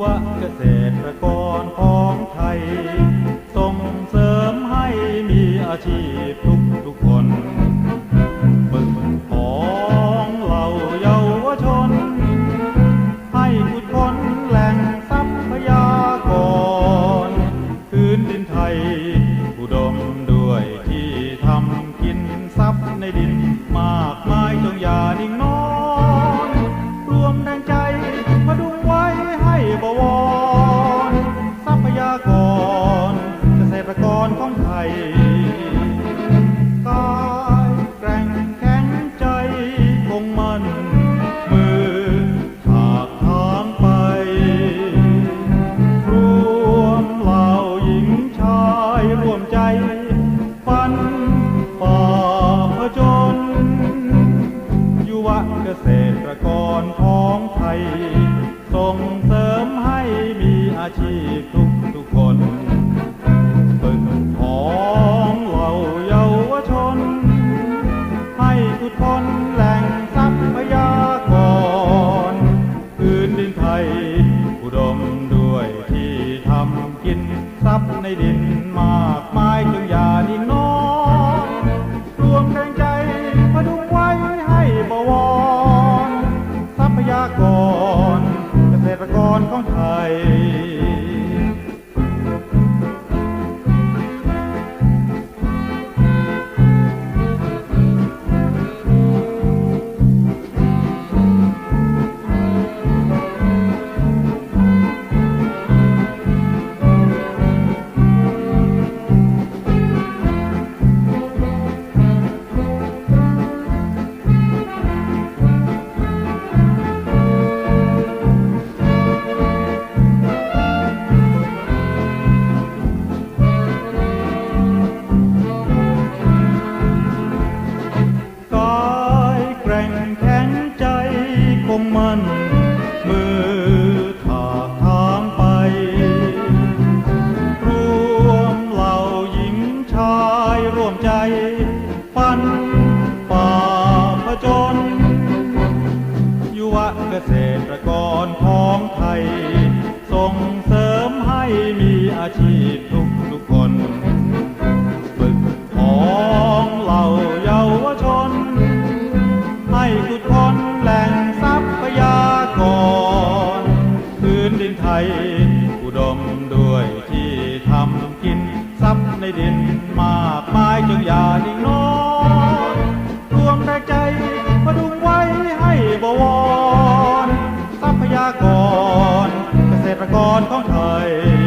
วะเกษตรกรของไทย ส่งเสริมให้มีอาชีพทุกทุกคนบึกของเหล่าเยาวชน ให้ขุดค้นแหล่งทรัพยากรพื้นดินไทย อุดมด้วยที ฟันฝ่าผจญยุวเกษตรกรของไทย ส่งเสริมให้มีอาชีพทุกทุกคนฝึกของเราเยาวชน ให้ทุกคนแหล่งทรัพยากรพื้นดินไทย อุดมด้วยที่ทำกินทรัพย์ในดินมาก กรเกษตรกรของไทย ฝันป่าผจญยุวเกษตรก รเกษตรกรของไทย